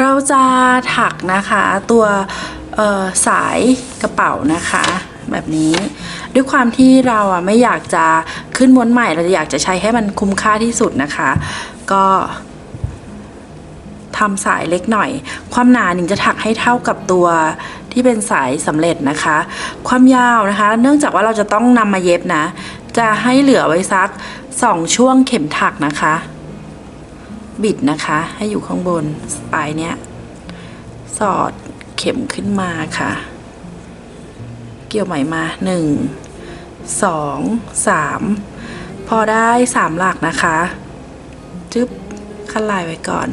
เราจะถักนะคะตัวสายกระเป๋านะคะแบบนี้ด้วยความที่เราอะไม่อยากจะขึ้นม้วนใหม่ เราจะอยากจะใช้ให้มันคุ้มค่าที่สุดนะคะ ก็ทำสายเล็กหน่อย ความหนาหนิงจะถักให้เท่ากับตัวที่เป็นสายสำเร็จนะคะ ความยาวนะคะ เนื่องจากว่าเราจะต้องนำมาเย็บนะ จะให้เหลือไว้สักสองช่วงเข็มถักนะคะ บิดนะคะ ให้อยู่ข้างบนปลายเนี้ย สอดเข็มขึ้นมาค่ะ เกี่ยวไหมมาหนึ่งสองสามพอได้สามหลักนะคะจึ๊บขั้นลายไว้ก่อน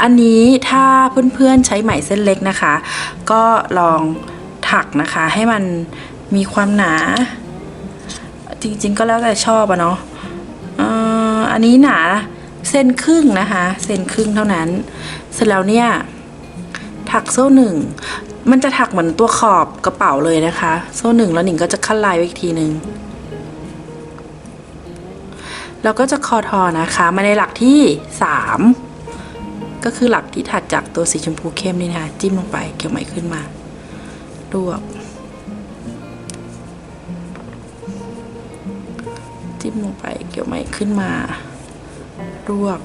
อันนี้ถ้าเพื่อนๆใช้ไหมเส้นเล็กนะคะ ก็ลองถักนะคะให้มันมีความหนา จริงๆก็แล้วแต่ชอบอะเนาะอออันนี้หนา เส้นครึ่งนะคะ เส้นครึ่งเท่านั้น เสร็จแล้วเนี่ย ถักโซ่หนึ่ง มันจะถักเหมือนตัวขอบกระเป๋าเลยนะคะ โซ่หนึ่งแล้วหนิงก็จะขั้นลายไว้อีกทีหนึ่งแล้วก็จะคอทอนะคะมาในหลักที่สามก็คือหลักที่ถัดจากตัวสีชมพูเข้มนี่นะคะจิ้มลงไปเกี่ยวไหมขึ้นมารวบจิ้มลงไปเกี่ยวไหมขึ้นมา รวบ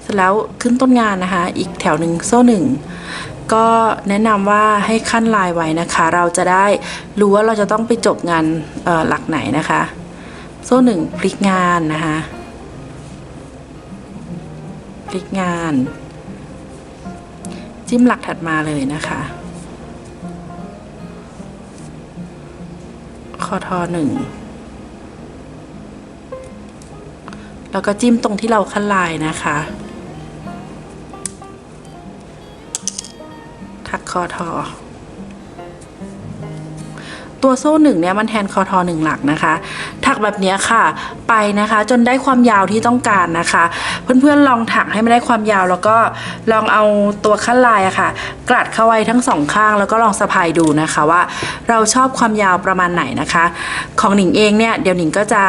เสร็จแล้วขึ้นต้นงานนะคะ อีกแถวหนึ่งโซ่หนึ่งก็แนะนำว่าให้ขั้นลายไว้นะคะ เราจะได้รู้ว่าเราจะต้องไปจบงานหลักไหนนะคะ โซ่หนึ่งพลิกงานนะคะพลิกงาน จิ้มหลักถัดมาเลยนะคะคอทอหนึ่ง แล้วก็จิ้มตรงที่เราขั้นลายนะคะ ถักคอทอ ตัวโซ่หนึ่งเนี่ยมันแทนคอทอหนึ่งหลักนะคะ ถักแบบนี้ค่ะ ไปนะคะ จนได้ความยาวที่ต้องการนะคะ เพื่อนๆลองถักให้มันได้ความยาวแล้วก็ลองเอาตัวขั้นลายอะค่ะ กลัดเข้าไว้ทั้งสองข้าง แล้วก็ลองสะพายดูนะคะว่า เราชอบความยาวประมาณไหนนะคะ ของหนิงเองเนี่ยเดี๋ยวหนิงก็จะ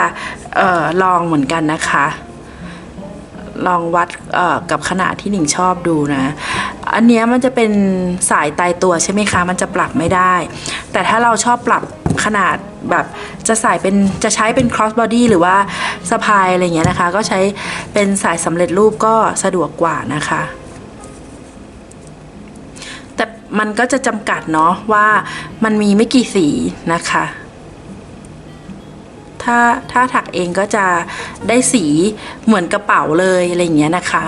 ออลองเหมือนกันนะคะ ลองวัดกับขนาดที่หนิงชอบดูนะ อันนี้มันจะเป็นสายตายตัวใช่ไหมคะ มันจะปรับไม่ได้ แต่ถ้าเราชอบปรับขนาดแบบจะใส่เป็นจะใช้เป็น cross body หรือว่าสะพายอะไรเงี้ยนะคะ ก็ใช้เป็นสายสำเร็จรูปก็สะดวกกว่านะคะ แต่มันก็จะจำกัดเนาะว่ามันมีไม่กี่สีนะคะ ถ้าถ้าถักเองก็จะได้สีเหมือนกระเป๋าเลยอะไรอย่างเงี้ยนะคะ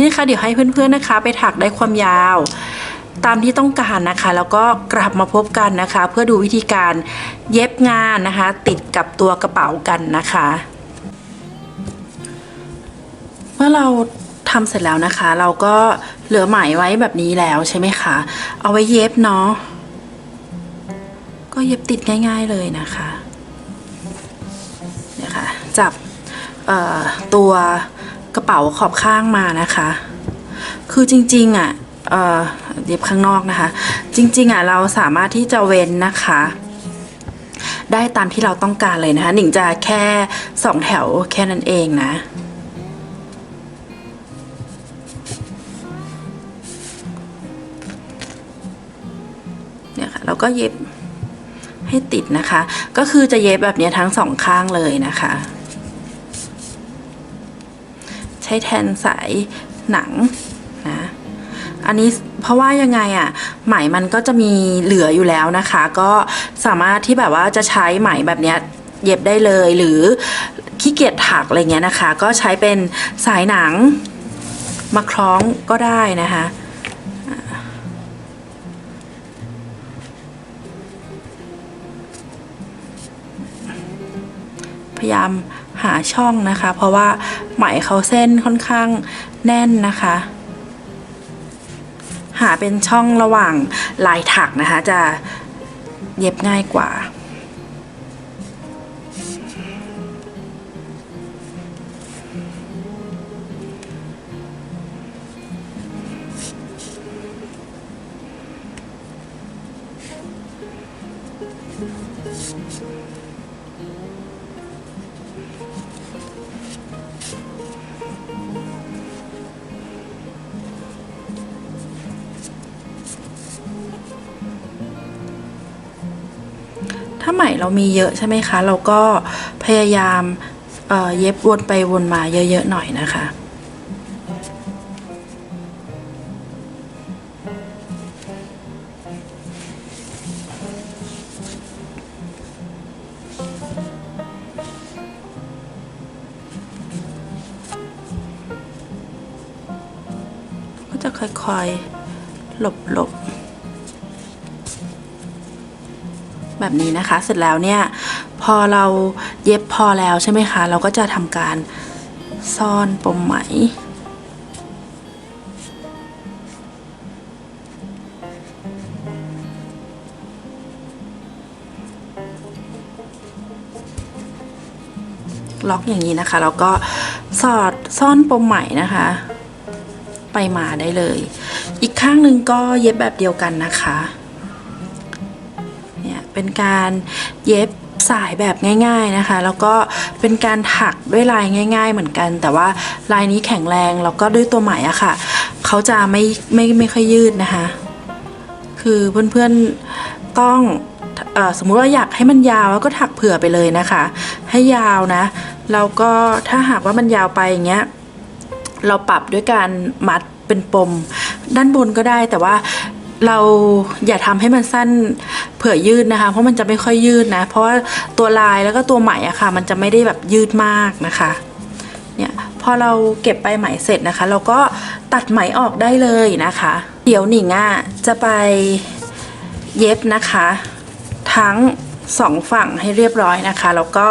นี่นะคะเดี๋ยวให้เพื่อนๆนะคะ ไปถักได้ความยาว ตามที่ต้องการนะคะ แล้วก็กลับมาพบกันนะคะ เพื่อดูวิธีการเย็บงานนะคะ ติดกับตัวกระเป๋ากันนะคะ เมื่อเราทำเสร็จแล้วนะคะ เราก็เหลือไหมไว้แบบนี้แล้วใช่ไหมคะ เอาไว้เย็บเนาะก็เย็บติดง่าย ๆเลยนะคะเนี่ยค่ะจับตัว กระเป๋าขอบข้างมานะคะ คือจริงๆอะเอ่อเย็บข้างนอกนะคะ จริงๆอะเราสามารถที่จะเว้นนะคะ ได้ตามที่เราต้องการเลยนะคะหนิงจะแค่สองแถวแค่นั้นเองนะเนี่ยค่ะเราก็เย็บให้ติดนะคะ ก็คือจะเย็บแบบนี้ทั้งสองข้างเลยนะคะ ใช้แทนสายหนังนะอันนี้เพราะว่ายังไงอะ่ะไหมมันก็จะมีเหลืออยู่แล้วนะคะ ก็สามารถที่แบบว่าจะใช้ไหมแบบเนี้ยเย็บได้เลยหรือขี้เกียจถักอะไรเงี้ยนะคะ ก็ใช้เป็นสายหนังมาคล้องก็ได้นะคะพยายาม หาช่องนะคะ เพราะว่าไหมเขาเส้นค่อนข้างแน่นนะคะ หาเป็นช่องระหว่างลายถักนะคะ จะเย็บง่ายกว่าาไหมเรามีเยอะใช่ไหมคะ เราก็พยายามเเย็บวนไปวนมาเยอะๆหน่อยนะคะก็จะค่อยๆ หลบๆ แบบนี้นะคะ เสร็จแล้วเนี่ยพอเราเย็บพอแล้วใช่ไหมคะ เราก็จะทำการซ่อนปมไหมล็อกอย่างนี้นะคะแล้วก็สอดซ่อนปมไหมนะคะ ไปมาได้เลย อีกข้างหนึ่งก็เย็บแบบเดียวกันนะคะ เป็นการเย็บสายแบบง่าย ๆนะคะ แล้วก็เป็นการถักด้วยลายง่าย ๆ เหมือนกัน แต่ว่าลายนี้แข็งแรงแล้วก็ด้วยตัวไหมอะค่ะเขาจะไม่ไม่ไม่ค่อยยืดนะคะ คือเพื่อนๆต้องอสมมุติว่าอยากให้มันยาวแล้วก็ถักเผื่อไปเลยนะคะ ให้ยาวนะแล้วก็ถ้าหากว่ามันยาวไปอย่างเงี้ยเราปรับด้วยการมัดเป็นปม ด้านบนก็ได้แต่ว่าเราอย่าทำให้มันสั้น เผื่อยืดนะคะ เพราะมันจะไม่ค่อยยืดนะ เพราะว่าตัวลายแล้วก็ตัวไหมอะค่ะ มันจะไม่ได้แบบยืดมากนะคะเนี่ยพอเราเก็บใบไหมเสร็จนะคะ เราก็ตัดไหมออกได้เลยนะคะ เดี๋ยวหนิงอะจะไปเย็บนะคะ ทั้งสองฝั่งให้เรียบร้อยนะคะแล้วก็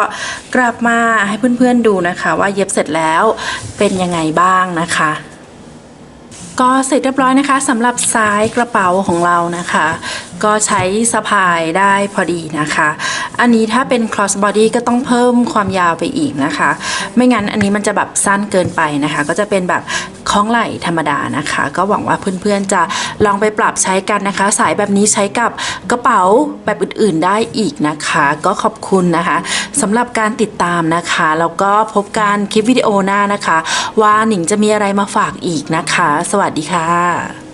กลับมาให้เพื่อนๆดูนะคะ ว่าเย็บเสร็จแล้วเป็นยังไงบ้างนะคะ ก็เสร็จเรียบร้อยนะคะสำหรับซ้ายกระเป๋าของเรานะคะ ก็ใช้สะพายได้พอดีนะคะ อันนี้ถ้าเป็น cross body ก็ต้องเพิ่มความยาวไปอีกนะคะ ไม่งั้นอันนี้มันจะแบบสั้นเกินไปนะคะ ก็จะเป็นแบบคล้องไหล่ธรรมดานะคะ ก็หวังว่าเพื่อนๆจะลองไปปรับใช้กันนะคะ สายแบบนี้ใช้กับกระเป๋าแบบอื่นๆได้อีกนะคะ ก็ขอบคุณนะคะสำหรับการติดตามนะคะแล้วก็พบกันคลิปวิดีโอหน้านะคะ ว่าหนิงจะมีอะไรมาฝากอีกนะคะ สวัสดีค่ะ